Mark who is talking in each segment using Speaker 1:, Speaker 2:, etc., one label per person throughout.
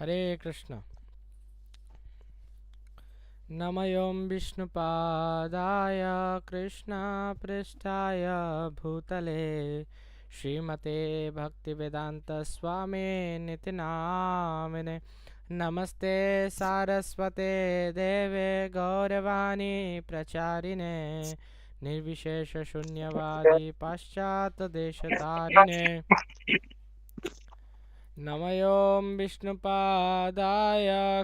Speaker 1: हरे कृष्ण नम ओं विष्णुपादाय कृष्णपृष्ठाय भूतले श्रीमते भक्तिवेदान्तस्वामी नितिनामिने नमस्ते सारस्वते देवे गौरवाणी प्रचारिणे देश तारिणे नमयों विष्णुपादाय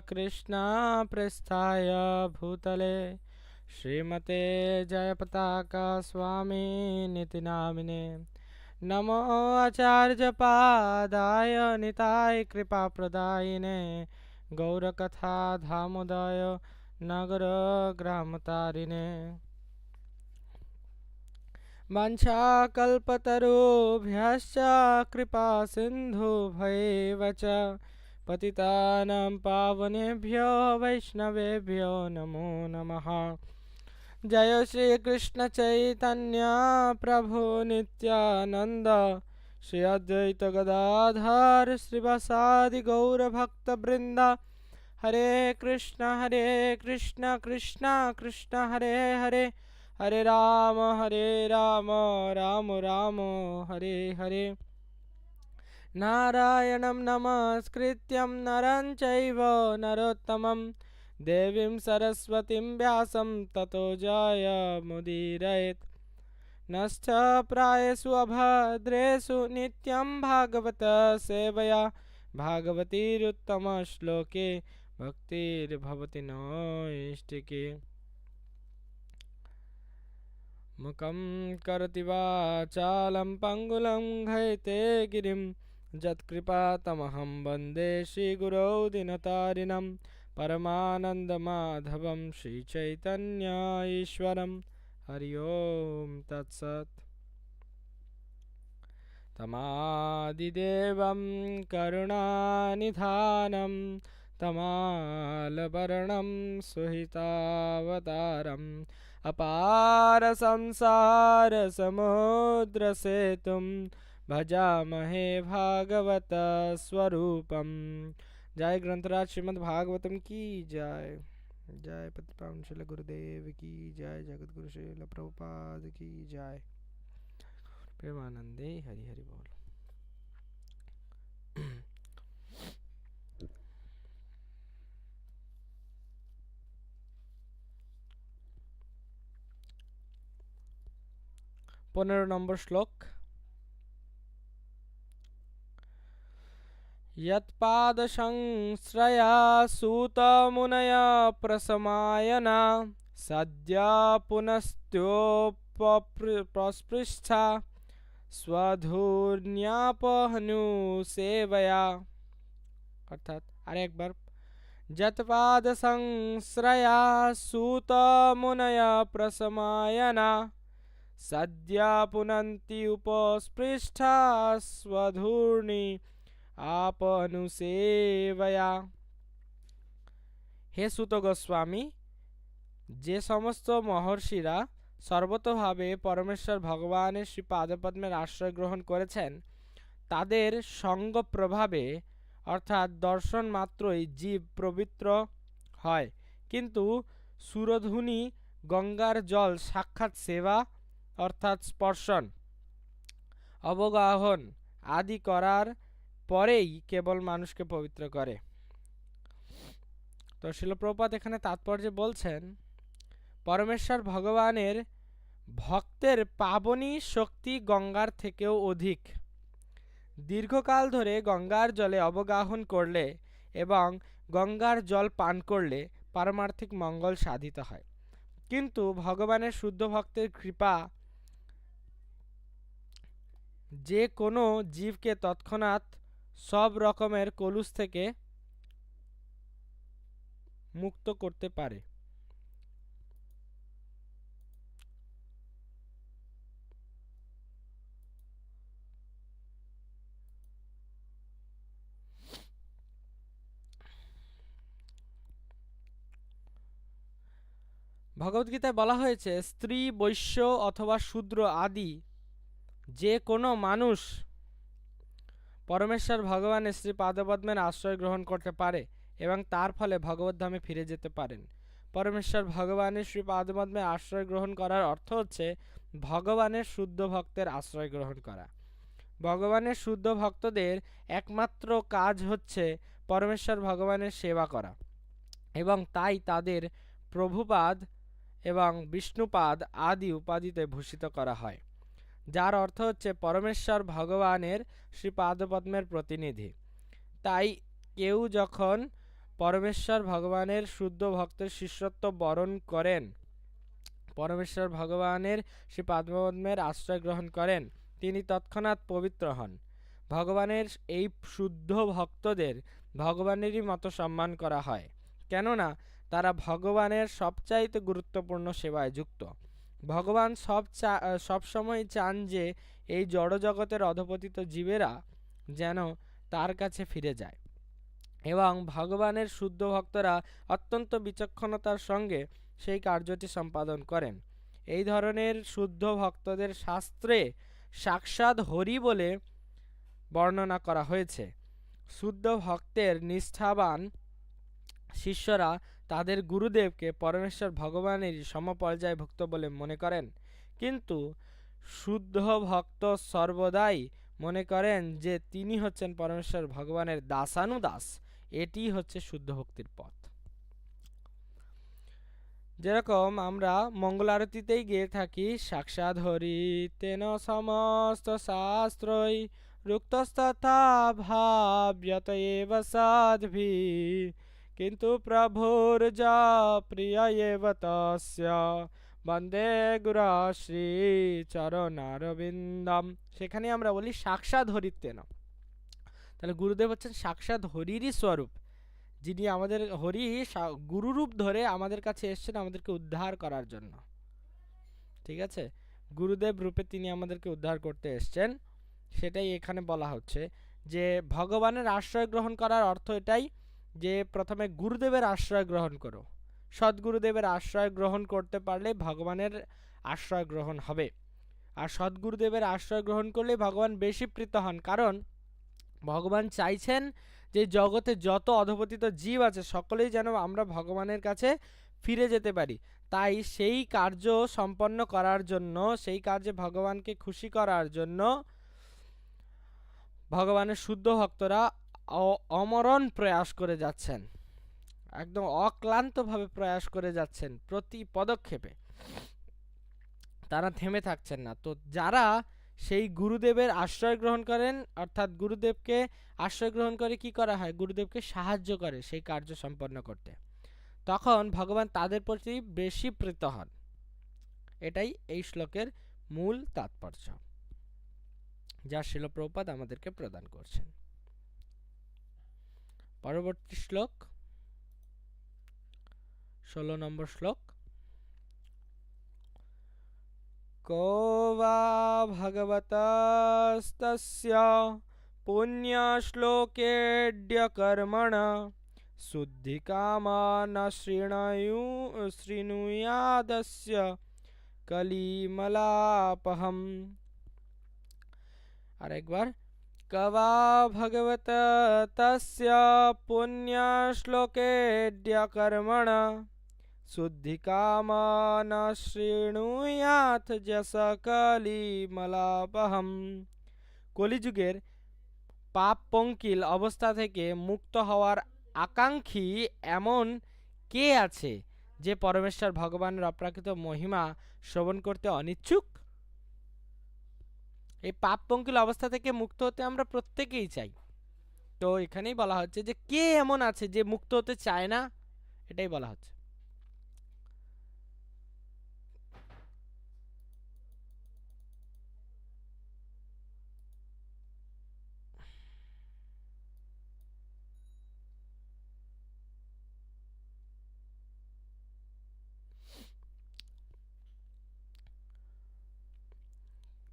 Speaker 1: कृष्णाप्रस्थाय भूतले श्रीमते जयपताका स्वामी नितिनामिने नमो आचार्यपादाय निताय कृपाप्रदायिने गौरकथा धामोदय नगर ग्रामतारिणे वंशाकल्पतरुभ्यश्च कृपा सिंधु च पतितानां पावनेभ्यो वैष्णवेभ्यो नमो नमः जय श्री कृष्ण प्रभु नित्यानन्द श्री श्रीवासादि गौरभक्तवृंद हरे कृष्ण हरे कृष्ण कृष्ण कृष्ण हरे हरे हरे राम हरे राम राम राम हरे हरे नारायणं नमस्कृत्यं नर चैव नरोत्तमं सरस्वती सरस्वतीं व्यासं ततो जयमुदीरयेत् नश्च प्रायेषु अभद्रेषु नित्यं भागवतसेवया श्लोके भक्तिर्भवती नोष्टिके मुखं करति वाचालं घयते गिरी यत्कृपातमहं तमहम वंदे दिनतारिणं परमानन्दमाधवं श्रीचैतन्याईश्वरं हरि ओं तत्सत् तमादिदेवं करुणानिधानं तमालवर्णं सुहितावतारम् अपार संसार समुद्र से तुम भजामहे भागवत स्वरूपम जय ग्रंथराज श्रीमद भागवतम की जय जय पतिशल गुरुदेव की जय जगत गुरुशील प्रभुपाद की जय प्रेमानंदे हरि हरि बोल श्लोक নম্বর संश्रया सूत मुनया प्रसमायना सद्या पुनस्त्योपस्पृष्ठा सेवया अर्थात अरे एक बार जत्पाद संश्रया सूत सूतमुनया प्रसमायना सद्या पुनन्ति उपस्पृष्ठा আপনুসেবয়া
Speaker 2: হে সুত গোস্বামী যে সমস্ত মহর্ষিরা সর্বতভাবে পরমেশ্বর ভগবানের শ্রী পাদপদ্মের আশ্রয় গ্রহণ করেছেন তাদের সঙ্গ প্রভাবে অর্থাৎ দর্শন মাত্রই জীব পবিত্র হয় কিন্তু সুরধুনি গঙ্গার জল সাক্ষাৎ সেবা অর্থাৎ স্পর্শন অবগাহন আদি করার পরেই কেবল মানুষকে পবিত্র করে তো শিলপ্রপাত এখানে তাৎপর্যে বলছেন পরমেশ্বর ভগবানের ভক্তের পাবনী শক্তি গঙ্গার থেকেও অধিক দীর্ঘকাল ধরে গঙ্গার জলে অবগাহন করলে এবং গঙ্গার জল পান করলে পারমার্থিক মঙ্গল সাধিত হয় কিন্তু ভগবানের শুদ্ধ ভক্তের কৃপা যে কোনো জীবকে তৎক্ষণাৎ সব রকমের কলুষ থেকে মুক্ত করতে পারে ভগবদ্গীতায় বলা হয়েছে স্ত্রী বৈশ্য অথবা শূদ্র আদি যে কোনো মানুষ পরমেশ্বর ভগবানের শ্রী পাদপদ্মের আশ্রয় গ্রহণ করতে পারে এবং তার ফলে ভগবদ্ধামে ফিরে যেতে পারেন পরমেশ্বর ভগবানের শ্রী পাদপদ্মে আশ্রয় গ্রহণ করার অর্থ হচ্ছে ভগবানের শুদ্ধ ভক্তের আশ্রয় গ্রহণ করা ভগবানের শুদ্ধ ভক্তদের একমাত্র কাজ হচ্ছে পরমেশ্বর ভগবানের সেবা করা এবং তাই তাদের প্রভুপাদ এবং বিষ্ণুপাদ আদি উপাধিতে ভূষিত করা হয় যার অর্থ হচ্ছে পরমেশ্বর ভগবানের শ্রীপাদপদ্মের প্রতিনিধি তাই কেউ যখন পরমেশ্বর ভগবানের শুদ্ধ ভক্তের শিষ্যত্ব বরণ করেন পরমেশ্বর ভগবানের শ্রী পদ্মপদ্মের আশ্রয় গ্রহণ করেন তিনি তৎক্ষণাৎ পবিত্র হন ভগবানের এই শুদ্ধ ভক্তদের ভগবানেরই মতো সম্মান করা হয় কেননা তারা ভগবানের সবচাইতে গুরুত্বপূর্ণ সেবায় যুক্ত ভগবান সব চা সবসময় চান যে এই জড়জগতের অধপতিত জীবেরা যেন তার কাছে ফিরে যায় এবং ভগবানের শুদ্ধ ভক্তরা অত্যন্ত বিচক্ষণতার সঙ্গে সেই কার্যটি সম্পাদন করেন এই ধরনের শুদ্ধ ভক্তদের শাস্ত্রে সাক্ষাৎ হরি বলে বর্ণনা করা হয়েছে শুদ্ধ ভক্তের নিষ্ঠাবান শিষ্যরা তাদের গুরুদেবকে পরমেশ্বর ভগবানের সমপর্যায়ভুক্ত বলে মনে করেন কিন্তু শুদ্ধ ভক্ত সর্বদাই মনে করেন যে তিনি হচ্ছেন পরমেশ্বর ভগবানের দাসানুদাস এটি হচ্ছে শুদ্ধ ভক্তির পথ
Speaker 1: যেরকম আমরা মঙ্গল আরতিতেই গিয়ে থাকি সাক্ষাৎ হরি তেন সমস্ত শাস্ত্রই রুক্তস্তথা ভাব্যত এব সাধভি কিন্তু প্রভুর যা প্রিয় तस्या বন্দে গুরা শ্রী চরণারবিন্দম সেখানে আমরা বলি সাক্ষাৎ হরিত্বেন তাহলে গুরুদেব হচ্ছেন সাক্ষাৎ হরিরই স্বরূপ যিনি আমাদের হরি গুরুরূপ ধরে আমাদের কাছে এসছেন আমাদেরকে উদ্ধার করার জন্য ঠিক আছে গুরুদেব রূপে তিনি আমাদেরকে উদ্ধার করতে এসছেন সেটাই এখানে বলা হচ্ছে যে ভগবানের আশ্রয় গ্রহণ করার অর্থ এটাই যে প্রথমে গুরুদেবের আশ্রয় গ্রহণ করো সদ্গুরুদেবের আশ্রয় গ্রহণ করতে পারলে ভগবানের আশ্রয় গ্রহণ হবে আর সদ্গুরুদেবের আশ্রয় গ্রহণ করলে ভগবান বেশি প্রীত হন কারণ ভগবান চাইছেন যে জগতে যত অধপতিত জীব আছে সকলেই যেন আমরা ভগবানের কাছে ফিরে যেতে পারি তাই সেই কার্য সম্পন্ন করার জন্য সেই কার্যে ভগবানকে খুশি করার জন্য ভগবানের শুদ্ধ ভক্তরা অমরণ প্রয়াস করে যাচ্ছেন একদম অক্লান্তভাবে প্রয়াস করে যাচ্ছেন প্রতি পদক্ষেপে তারা থেমে থাকছেন না তো যারা সেই গুরুদেবের আশ্রয় গ্রহণ করেন অর্থাৎ গুরুদেবকে আশ্রয় গ্রহণ করে কি করা হয় গুরুদেবকে সাহায্য করে সেই কার্য সম্পন্ন করতে তখন ভগবান তাদের প্রতি বেশি প্রীত হন এটাই এই শ্লোকের মূল তাৎপর্য যা শিলপ্রপাত আমাদেরকে প্রদান করছেন परवर्ती श्लोक षोलो नम्बर श्लोक को वा शुद्धि काम शुद्धिकामान् शृणयु से कलिमलापहम् और एक बार কবা वा भगवत तस्य पुण्यश्लोकेऽड्यकर्मण शुद्धिकामन শৃণুয়াথ যশ কলিমলাপহম কলিযুগের পাপ পঙ্কিল অবস্থা থেকে মুক্ত হওয়ার আকাঙ্ক্ষী এমন কে আছে যে পরমেশ্বর ভগবানের অপ্রাকৃত মহিমা শ্রবণ করতে অনিচ্ছুক এই পাপ পঙ্কিল অবস্থা থেকে মুক্ত হতে আমরা প্রত্যেকেই চাই তো এখানেই বলা হচ্ছে যে কে এমন আছে যে মুক্ত হতে চায় না এটাই বলা হচ্ছে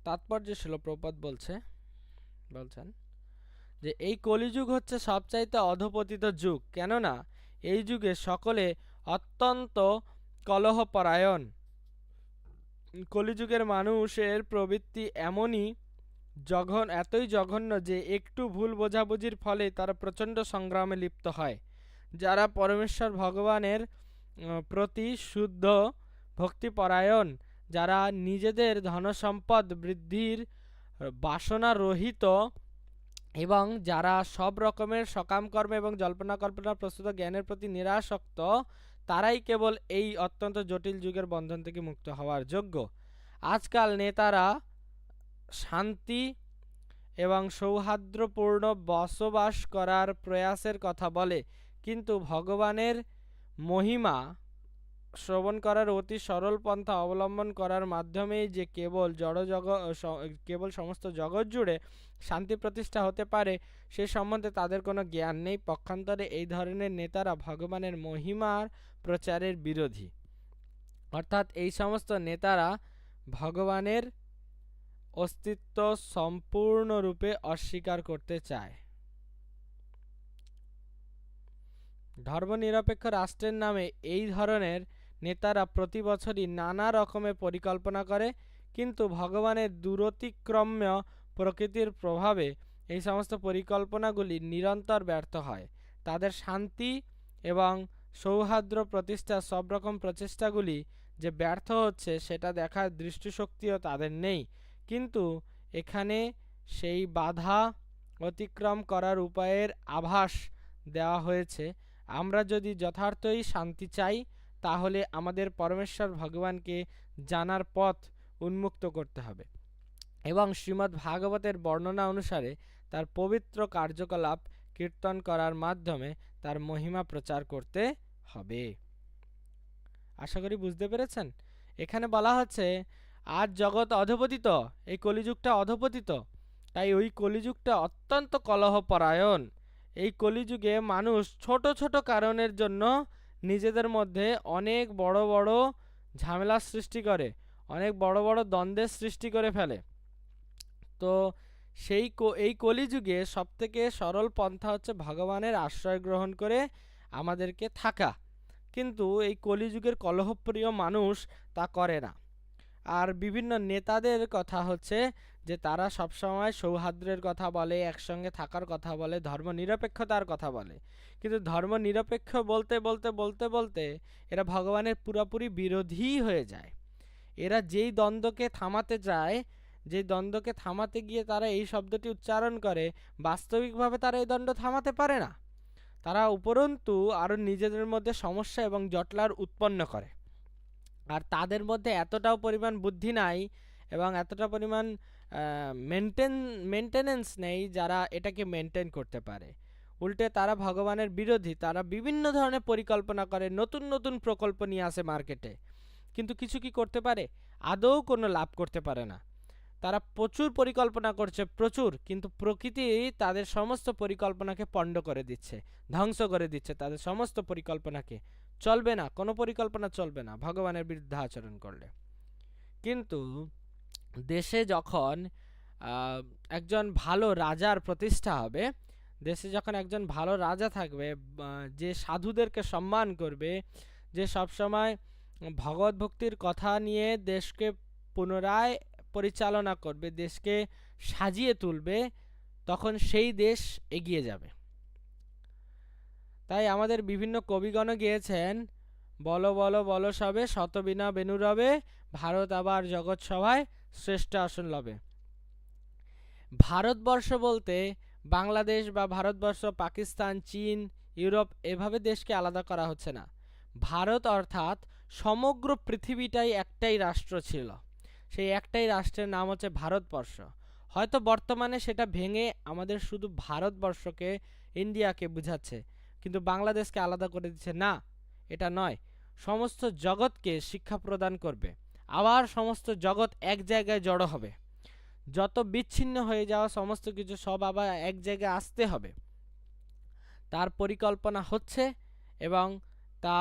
Speaker 1: তাৎপর্য প্রপাত বলছে বলছেন যে এই কলিযুগ হচ্ছে সবচাইতে অধপতিত যুগ কেননা এই যুগে সকলে অত্যন্ত কলহপরায়ণ কলিযুগের মানুষের প্রবৃত্তি এমনই জঘন এতই জঘন্য যে একটু ভুল বোঝাবুঝির ফলে তারা প্রচণ্ড সংগ্রামে লিপ্ত হয় যারা পরমেশ্বর ভগবানের প্রতি শুদ্ধ ভক্তিপরায়ণ যারা নিজেদের ধনসম্পদ বৃদ্ধির বাসনা রহিত এবং যারা সব রকমের সকাম কর্ম এবং জল্পনা কল্পনা প্রস্তুত জ্ঞানের প্রতি নিরাসক্ত তারাই কেবল এই অত্যন্ত জটিল যুগের বন্ধন থেকে মুক্ত হওয়ার যোগ্য আজকাল নেতারা শান্তি এবং সৌহার্দ্যপূর্ণ বসবাস করার প্রয়াসের কথা বলে কিন্তু ভগবানের মহিমা শ্রবণ করার অতি সরল পন্থা অবলম্বন করার মাধ্যমেই যে কেবল জড়জগ কেবল সমস্ত জগৎ জুড়ে শান্তি প্রতিষ্ঠা হতে পারে সে সম্বন্ধে তাদের কোনো জ্ঞান নেই পক্ষান্তরে এই ধরনের নেতারা ভগবানের মহিমার প্রচারের বিরোধী অর্থাৎ এই সমস্ত নেতারা ভগবানের অস্তিত্ব সম্পূর্ণরূপে অস্বীকার করতে চায় ধর্মনিরপেক্ষ রাষ্ট্রের নামে এই ধরনের নেতারা প্রতি বছরই নানা রকমের পরিকল্পনা করে কিন্তু ভগবানের দূরতিক্রম্য প্রকৃতির প্রভাবে এই সমস্ত পরিকল্পনাগুলি নিরন্তর ব্যর্থ হয় তাদের শান্তি এবং সৌহার্দ্র প্রতিষ্ঠা সব রকম প্রচেষ্টাগুলি যে ব্যর্থ হচ্ছে সেটা দেখার দৃষ্টিশক্তিও তাদের নেই কিন্তু এখানে সেই বাধা অতিক্রম করার উপায়ের আভাস দেওয়া হয়েছে আমরা যদি যথার্থই শান্তি চাই তাহলে আমাদের পরমেশ্বর ভগবানকে জানার পথ উন্মুক্ত করতে হবে এবং শ্রীমদ্ ভাগবতের বর্ণনা অনুসারে তার পবিত্র কার্যকলাপ কীর্তন করার মাধ্যমে তার মহিমা প্রচার করতে হবে আশা করি বুঝতে পেরেছেন এখানে বলা হচ্ছে আজ জগৎ অধপতিত এই কলিযুগটা অধপতিত তাই ওই কলিযুগটা অত্যন্ত কলহপরায়ণ এই কলিযুগে মানুষ ছোট ছোট কারণের জন্য নিজেদের মধ্যে অনেক বড় বড় ঝামেলার সৃষ্টি করে অনেক বড় বড় দ্বন্দ্বের সৃষ্টি করে ফেলে তো সেই এই কলিযুগে সবথেকে সরল পন্থা হচ্ছে ভগবানের আশ্রয় গ্রহণ করে আমাদেরকে থাকা কিন্তু এই কলিযুগের কলহপ্রিয় মানুষ তা করে না আর বিভিন্ন নেতাদের কথা হচ্ছে যে তারা সবসময় সৌহার্দ্রের কথা বলে একসঙ্গে থাকার কথা বলে ধর্ম নিরপেক্ষতার কথা বলে কিন্তু ধর্ম নিরপেক্ষ বলতে বলতে বলতে বলতে এরা ভগবানের পুরোপুরি বিরোধী হয়ে যায় এরা যেই দ্বন্দ্বকে থামাতে চায় যে দ্বন্দ্বকে থামাতে গিয়ে তারা এই শব্দটি উচ্চারণ করে বাস্তবিকভাবে তারা এই দ্বন্দ্ব থামাতে পারে না তারা উপরন্তু আরও নিজেদের মধ্যে সমস্যা এবং জটলার উৎপন্ন করে আর তাদের মধ্যে এতটাও পরিমাণ বুদ্ধি নাই এবং এতটা পরিমাণ মেনটেন মেনটেনেন্স নেই যারা এটাকে মেনটেন করতে পারে উল্টে তারা ভগবানের বিরোধী তারা বিভিন্ন ধরনের পরিকল্পনা করে নতুন নতুন প্রকল্প নিয়ে আসে মার্কেটে কিন্তু কিছু কি করতে পারে আদৌ কোনো লাভ করতে পারে না তারা প্রচুর পরিকল্পনা করছে প্রচুর কিন্তু প্রকৃতি তাদের সমস্ত পরিকল্পনাকে পণ্ড করে দিচ্ছে ধ্বংস করে দিচ্ছে তাদের সমস্ত পরিকল্পনাকে চলবে না কোনো পরিকল্পনা চলবে না ভগবানের বিরুদ্ধে আচরণ করলে কিন্তু দেশে যখন একজন ভালো রাজার প্রতিষ্ঠা হবে দেশে যখন একজন ভালো রাজা থাকবে যে সাধুদেরকে সম্মান করবে যে সবসময় ভগবত ভক্তির কথা নিয়ে দেশকে পুনরায় পরিচালনা করবে দেশকে সাজিয়ে তুলবে তখন সেই দেশ এগিয়ে যাবে তাই আমাদের বিভিন্ন কবিগণ গিয়েছেন বলো বলো বলো সবে শতবিনা বেনুরবে ভারত আবার জগৎসভায় শ্রেষ্ঠ আসন লবে ভারতবর্ষ বলতে বাংলাদেশ বা ভারতবর্ষ পাকিস্তান চীন ইউরোপ এভাবে দেশকে আলাদা করা হচ্ছে না ভারত অর্থাৎ সমগ্র পৃথিবীটাই একটাই রাষ্ট্র ছিল সেই একটাই রাষ্ট্রের নাম হচ্ছে ভারতবর্ষ হয়তো বর্তমানে সেটা ভেঙে আমাদের শুধু ভারতবর্ষকে ইন্ডিয়াকে বুঝাচ্ছে কিন্তু বাংলাদেশকে আলাদা করে দিচ্ছে না এটা নয় সমস্ত জগৎকে শিক্ষা প্রদান করবে আবার সমস্ত জগৎ এক জায়গায় জড়ো হবে যত বিচ্ছিন্ন হয়ে যাওয়া সমস্ত কিছু সব আবার এক জায়গায় আসতে হবে তার পরিকল্পনা হচ্ছে এবং তা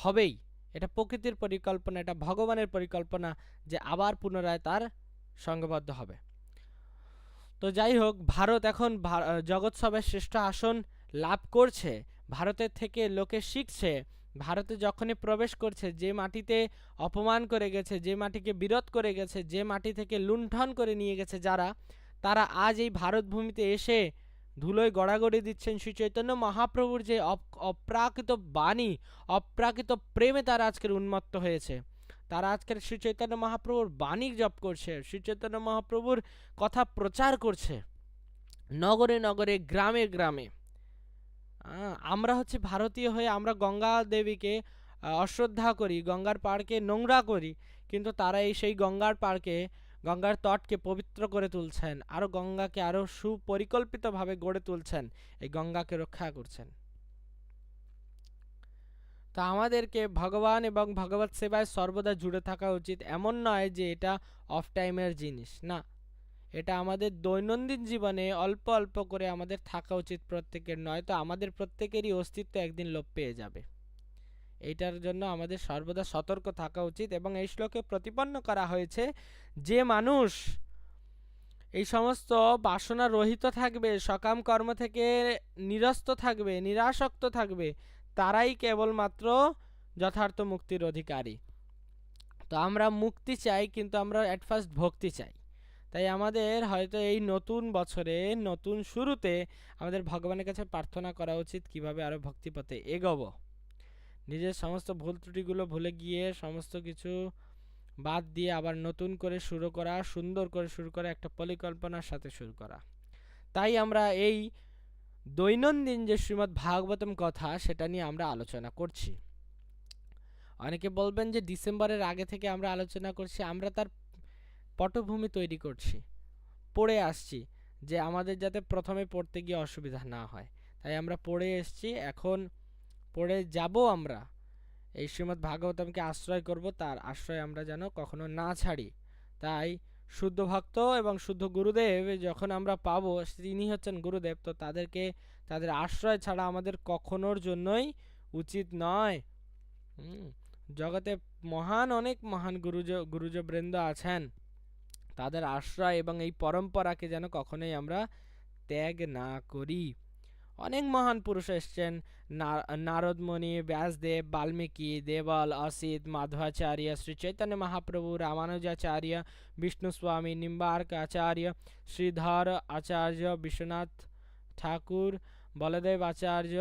Speaker 1: হবেই এটা প্রকৃতির পরিকল্পনা এটা ভগবানের পরিকল্পনা যে আবার পুনরায় তার সংঘবদ্ধ হবে তো যাই হোক ভারত এখন জগৎসভায় শ্রেষ্ঠ আসন লাভ করছে ভারতের থেকে লোকে শিখছে ভারতে যখনই প্রবেশ করছে যে মাটিতে অপমান করে গেছে যে মাটিকে বিরোধ করে গেছে যে মাটি থেকে লুণ্ঠন করে নিয়ে গেছে যারা তারা আজ এই ভারতভূমিতে এসে ধুলোয় গড়াগড়ি দিচ্ছেন শ্রী চৈতন্য মহাপ্রভুর যে অপ্রাকৃত বাণী অপ্রাকৃত প্রেমে তারা আজকের উন্মত্ত হয়েছে তারা আজকের শ্রী চৈতন্য মহাপ্রভুর বাণী জপ করছে শ্রী চৈতন্য মহাপ্রভুর কথা প্রচার করছে নগরে নগরে গ্রামে গ্রামে আমরা হচ্ছে ভারতীয় হয়ে আমরা গঙ্গা দেবীকে অশ্রদ্ধা করি গঙ্গার পাড়কে নোংরা করি কিন্তু তারা এই সেই গঙ্গার পাড়কে গঙ্গার তটকে পবিত্র করে তুলছেন আরও গঙ্গাকে আরও সুপরিকল্পিতভাবে গড়ে তুলছেন এই গঙ্গাকে রক্ষা করছেন তা আমাদেরকে ভগবান এবং ভগবত সেবায় সর্বদা জুড়ে থাকা উচিত এমন নয় যে এটা অফ টাইমের জিনিস না এটা আমাদের দৈনন্দিন জীবনে অল্প অল্প করে আমাদের থাকা উচিত প্রত্যেকের নয়তো আমাদের প্রত্যেকেরই অস্তিত্ব একদিন লোপ পেয়ে যাবে এইটার জন্য আমাদের সর্বদা সতর্ক থাকা উচিত এবং এই শ্লোকে প্রতিপন্ন করা হয়েছে যে মানুষ এই সমস্ত বাসনা রহিত থাকবে সকাম কর্ম থেকে নিরস্ত থাকবে নিরাসক্ত থাকবে তারাই কেবলমাত্র যথার্থ মুক্তির অধিকারী তো আমরা মুক্তি চাই কিন্তু আমরা অ্যাট ফার্স্ট ভক্তি চাই তাই আমাদের হয়তো এই নতুন বছরে নতুন শুরুতে আমাদের ভগবানের কাছে প্রার্থনা করা উচিত কিভাবে আরও ভক্তিপথে এগোবো নিজের সমস্ত ভুল ত্রুটিগুলো ভুলে গিয়ে সমস্ত কিছু বাদ দিয়ে আবার নতুন করে শুরু করা সুন্দর করে শুরু করা একটা পরিকল্পনার সাথে শুরু করা তাই আমরা এই দৈনন্দিন যে শ্রীমৎ ভাগবতম কথা সেটা নিয়ে আমরা আলোচনা করছি অনেকে বলবেন যে ডিসেম্বরের আগে থেকে আমরা আলোচনা করছি আমরা তার পটভূমি তৈরি করছি পড়ে আসছি যে আমাদের যাতে প্রথমে পড়তে গিয়ে অসুবিধা না হয় তাই আমরা পড়ে এসছি এখন পড়ে যাব আমরা এই শ্রীমদ ভাগবতমকে আশ্রয় করব তার আশ্রয় আমরা যেন কখনো না ছাড়ি তাই শুদ্ধ ভক্ত এবং শুদ্ধ গুরুদেব যখন আমরা পাবো তিনি হচ্ছেন গুরুদেব তো তাদেরকে তাদের আশ্রয় ছাড়া আমাদের কখনোর জন্যই উচিত নয় জগতে মহান অনেক মহান গুরুজ গুরুজবৃন্দ আছেন তাদের আশ্রয় এবং এই পরম্পরাকে যেন কখনোই আমরা ত্যাগ না করি অনেক মহান পুরুষ এসছেন নারদমণি ব্যাসদেব বাল্মীকি দেবল অসিত মাধবাচার্য শ্রী চৈতন্য মহাপ্রভু রামানুজাচার্য বিষ্ণুস্বামী নিম্বার্ক আচার্য শ্রীধর আচার্য বিশ্বনাথ ঠাকুর বলদেব আচার্য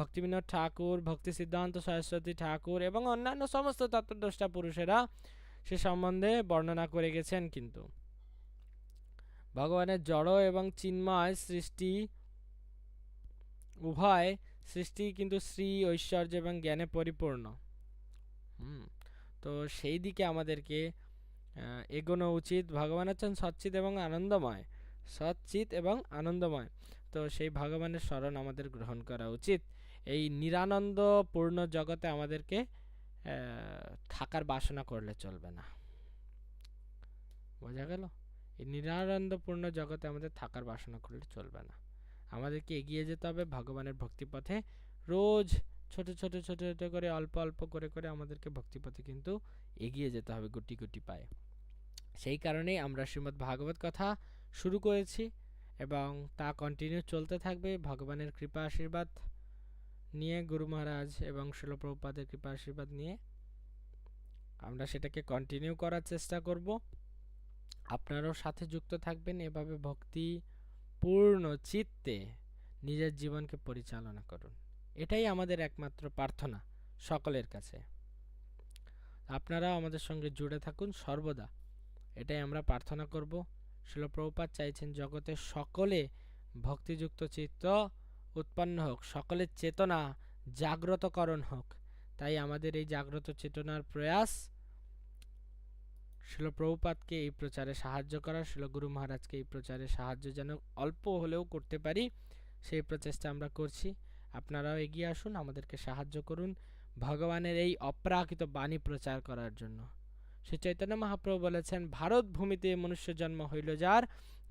Speaker 1: ভক্তিবিনোদ ঠাকুর ভক্তি সিদ্ধান্ত সরস্বতী ঠাকুর এবং অন্যান্য সমস্ত তত্ত্বদ্রষ্টা পুরুষেরা সে সম্বন্ধে বর্ণনা করে গেছেন কিন্তু ভগবানের জড় এবং চিন্ময় সৃষ্টি উভয় সৃষ্টি কিন্তু শ্রী ঐশ্বর্য এবং জ্ঞানে পরিপূর্ণ হুম তো সেই দিকে আমাদেরকে এগোনো উচিত ভগবান হচ্ছেন সচ্চিত এবং আনন্দময় সচ্চিত এবং আনন্দময় তো সেই ভগবানের স্মরণ আমাদের গ্রহণ করা উচিত এই নিরানন্দপূর্ণ জগতে আমাদেরকে থাকার বাসনা করলে চলবে না বোঝা গেল এই নিরানন্দপূর্ণ জগতে আমাদের থাকার বাসনা করলে চলবে না আমাদেরকে এগিয়ে যেতে হবে ভগবানের ভক্তিপথে রোজ ছোট ছোট ছোট ছোট করে অল্প অল্প করে করে আমাদেরকে ভক্তিপথে কিন্তু এগিয়ে যেতে হবে গুটি গুটি পায়ে সেই কারণেই আমরা শ্রীমদ্ ভাগবত কথা শুরু করেছি এবং তা কন্টিনিউ চলতে থাকবে ভগবানের কৃপা আশীর্বাদ নিয়ে গুরু মহারাজ এবং শিলপ্রপাদের কৃপা আশীর্বাদ নিয়ে আমরা সেটাকে কন্টিনিউ করার চেষ্টা করব আপনারাও সাথে যুক্ত থাকবেন এভাবে ভক্তি পূর্ণ চিত্তে নিজের জীবনকে পরিচালনা করুন এটাই আমাদের একমাত্র প্রার্থনা সকলের কাছে আপনারা আমাদের সঙ্গে জুড়ে থাকুন সর্বদা এটাই আমরা প্রার্থনা করব শিলপ্রপাত চাইছেন জগতে সকলে ভক্তিযুক্ত চিত্ত উৎপন্ন হোক সকলের চেতনা জাগ্রতকরণ হোক তাই আমাদের এই জাগ্রত চেতনার প্রয়াস শিল প্রভুপাতকে এই প্রচারে সাহায্য করা শিল গুরু মহারাজকে এই প্রচারে সাহায্য যেন অল্প হলেও করতে পারি সেই প্রচেষ্টা আমরা করছি আপনারাও এগিয়ে আসুন আমাদেরকে সাহায্য করুন ভগবানের এই অপ্রাকৃত বাণী প্রচার করার জন্য শ্রী চৈতন্য মহাপ্রভু বলেছেন ভারত ভূমিতে মনুষ্য জন্ম হইল যার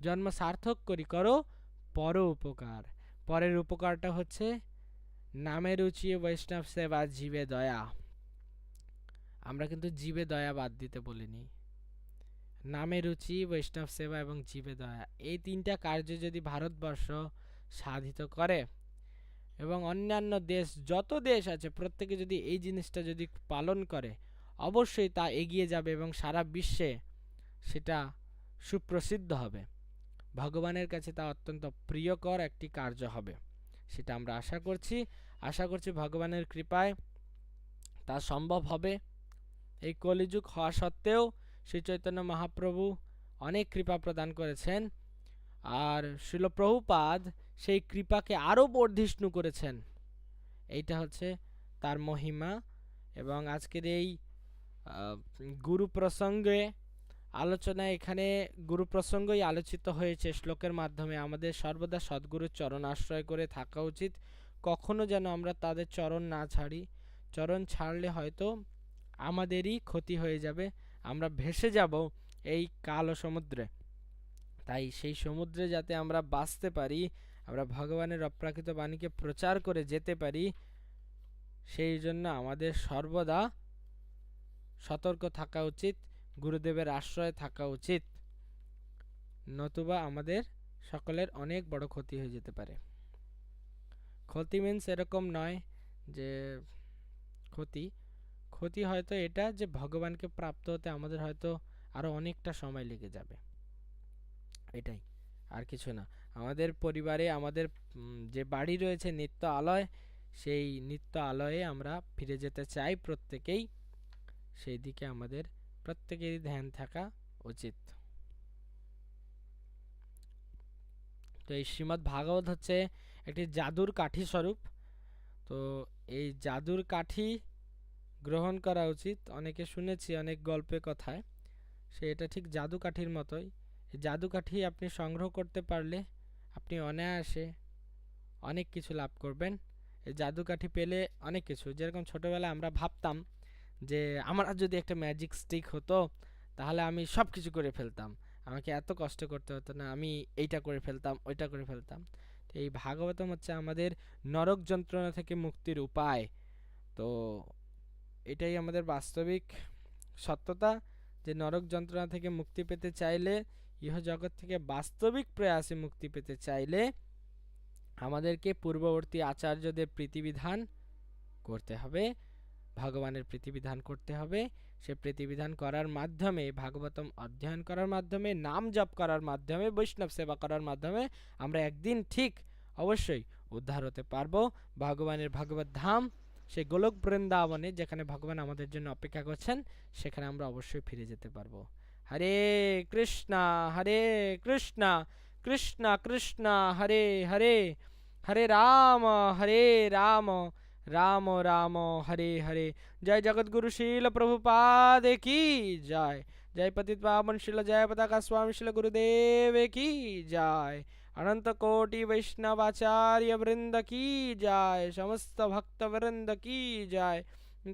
Speaker 1: জন্ম সার্থক করি করো পর উপকার পরের উপকারটা হচ্ছে নামে রুচি বৈষ্ণব সেবা জীবে দয়া আমরা কিন্তু জীবে দয়া বাদ দিতে বলিনি নামে রুচি বৈষ্ণব সেবা এবং জীবে দয়া এই তিনটা কার্য যদি ভারতবর্ষ সাধিত করে এবং অন্যান্য দেশ যত দেশ আছে প্রত্যেকে যদি এই জিনিসটা যদি পালন করে অবশ্যই তা এগিয়ে যাবে এবং সারা বিশ্বে সেটা সুপ্রসিদ্ধ হবে ভগবানের কাছে তা অত্যন্ত প্রিয়কর একটি কার্য হবে সেটা আমরা আশা করছি আশা করছি ভগবানের কৃপায় তা সম্ভব হবে এই কলিযুগ হওয়া সত্ত্বেও শ্রী চৈতন্য মহাপ্রভু অনেক কৃপা প্রদান করেছেন আর শিলপ্রভুপাদ সেই কৃপাকে আরও বর্ধিষ্ণু করেছেন এইটা হচ্ছে তার মহিমা এবং আজকের এই গুরু প্রসঙ্গে আলোচনা এখানে গুরু প্রসঙ্গই আলোচিত হয়েছে শ্লোকের মাধ্যমে আমাদের সর্বদা সদ্গুরুর চরণ আশ্রয় করে থাকা উচিত কখনো যেন আমরা তাদের চরণ না ছাড়ি চরণ ছাড়লে হয়তো আমাদেরই ক্ষতি হয়ে যাবে আমরা ভেসে যাব এই কালো সমুদ্রে তাই সেই সমুদ্রে যাতে আমরা বাঁচতে পারি আমরা ভগবানের অপ্রাকৃত বাণীকে প্রচার করে যেতে পারি সেই জন্য আমাদের সর্বদা সতর্ক থাকা উচিত গুরুদেবের আশ্রয় থাকা উচিত নতুবা আমাদের সকলের অনেক বড় ক্ষতি হয়ে যেতে পারে ক্ষতি মিনস এরকম নয় যে ক্ষতি ক্ষতি হয়তো এটা যে ভগবানকে প্রাপ্ত হতে আমাদের হয়তো আরও অনেকটা সময় লেগে যাবে এটাই আর কিছু না আমাদের পরিবারে আমাদের যে বাড়ি রয়েছে নিত্য আলয় সেই নিত্য আলয়ে আমরা ফিরে যেতে চাই প্রত্যেকেই সেই দিকে আমাদের প্রত্যেকেরই ধ্যান থাকা উচিত তো এই শ্রীমদ্ ভাগবত হচ্ছে একটি জাদুর কাঠি স্বরূপ তো এই জাদুর কাঠি গ্রহণ করা উচিত অনেকে শুনেছি অনেক গল্পে কথায় সে এটা ঠিক জাদু কাঠির মতোই এই জাদু কাঠি আপনি সংগ্রহ করতে পারলে আপনি অনায়াসে অনেক কিছু লাভ করবেন এই জাদু কাঠি পেলে অনেক কিছু যেরকম ছোটোবেলায় আমরা ভাবতাম যে আমার যদি একটা ম্যাজিক স্টিক হতো তাহলে আমি সব কিছু করে ফেলতাম আমাকে এত কষ্ট করতে হতো না আমি এইটা করে ফেলতাম ওইটা করে ফেলতাম তো এই ভাগবতম হচ্ছে আমাদের নরক যন্ত্রণা থেকে মুক্তির উপায় তো এটাই আমাদের বাস্তবিক সত্যতা যে নরক যন্ত্রণা থেকে মুক্তি পেতে চাইলে ইহ জগৎ থেকে বাস্তবিক প্রয়াসে মুক্তি পেতে চাইলে আমাদেরকে পূর্ববর্তী আচার্যদের প্রীতিবিধান করতে হবে ভগবানের প্রীতিবিধান করতে হবে সে প্রীতিবিধান করার মাধ্যমে ভাগবতম অধ্যয়ন করার মাধ্যমে নাম জপ করার মাধ্যমে বৈষ্ণব সেবা করার মাধ্যমে আমরা একদিন ঠিক অবশ্যই উদ্ধার হতে পারবো ভগবানের ভগবত ধাম সে গোলক বৃন্দাবনে যেখানে ভগবান আমাদের জন্য অপেক্ষা করছেন সেখানে আমরা অবশ্যই ফিরে যেতে পারবো হরে কৃষ্ণা হরে কৃষ্ণা কৃষ্ণা কৃষ্ণা হরে হরে হরে রাম হরে রাম राम राम हरे हरे जय गुरु शील प्रभुपाद की जय जय पतित पावन शिल जय पताका स्वामी शिल गुरुदेव की जय अनंत कोटि वैष्णवाचार्य वृंद की जय समस्त भक्त वृंद की जय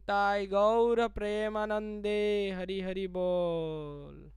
Speaker 1: ताय गौर प्रेमानंदे हरि हरि बोल